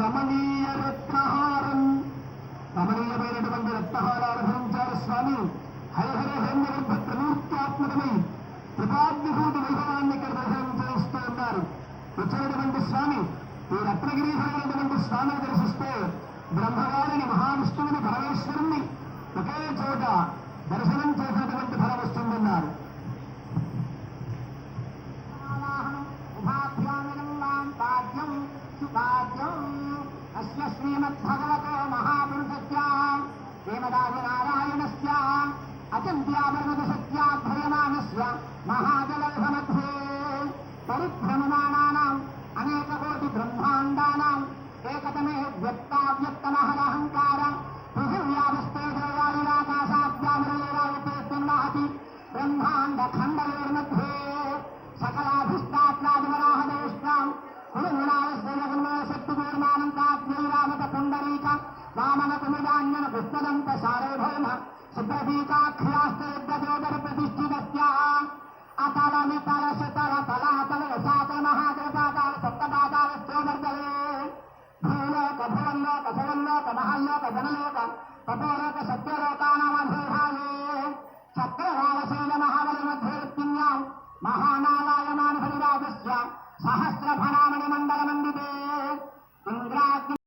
రమణీయ రక్తహారం రమణీయమైనటువంటి రక్తహారాలు ధరించారు స్వామి. హరిహర హేంద్రగర్భ త్రిమూర్త్యాత్మకమై త్రిపాద్విభూతి వైభవాన్ని ఇక్కడ దర్శనం చేస్తూ ఉన్నారు. వచ్చినటువంటి స్వామి ఈ రత్నగిరీధరైనటువంటి స్వామిని దర్శిస్తే బ్రహ్మవారిని మహావిష్ణువుని పరమేశ్వరుణ్ణి ఒకే చోట దర్శనం చేసినటువంటి ఫలం వస్తుందన్నారు పాద్యం వాక్యం అస్య శ్రీమద్భగవతో మహాపురుషస్యాం. శ్రీమదాదినారాయణస్య అచింత్యావర్ణదశక్త్యాధ్వర్యమానస్య మహాజలౌహమధ్యే పరిభ్రమమాణానాం అనేక కోటి బ్రహ్మాండానాం ఏకతమే వ్యక్తావ్యక్తమహదహంకార పృథివ్యావస్థే దేవాయురాకాశాద్యామరేరాయుతే బ్రహ్మాండ ఖండయోర్మధ్యే पुंडरीक वामन कुमुदान्यन पुस्तदंत सार्वभौम सुप्रभीकाख्यास्त्रोदर प्रतिष्ठित अतल मितल सुतल तलातल वसात महाकृपाकार सप्तपाकार स्त्रोदर्दले भूलोक भुवनलोक सुवनलोक महालोक जनलोक तपोलोक सत्यलोकानामभूभागे चक्रवालशैल महाबलमध्वरत्किन्यां महानालायमानुभरिराजस्य सहस्रफलामणिमण्डलमण्डिते।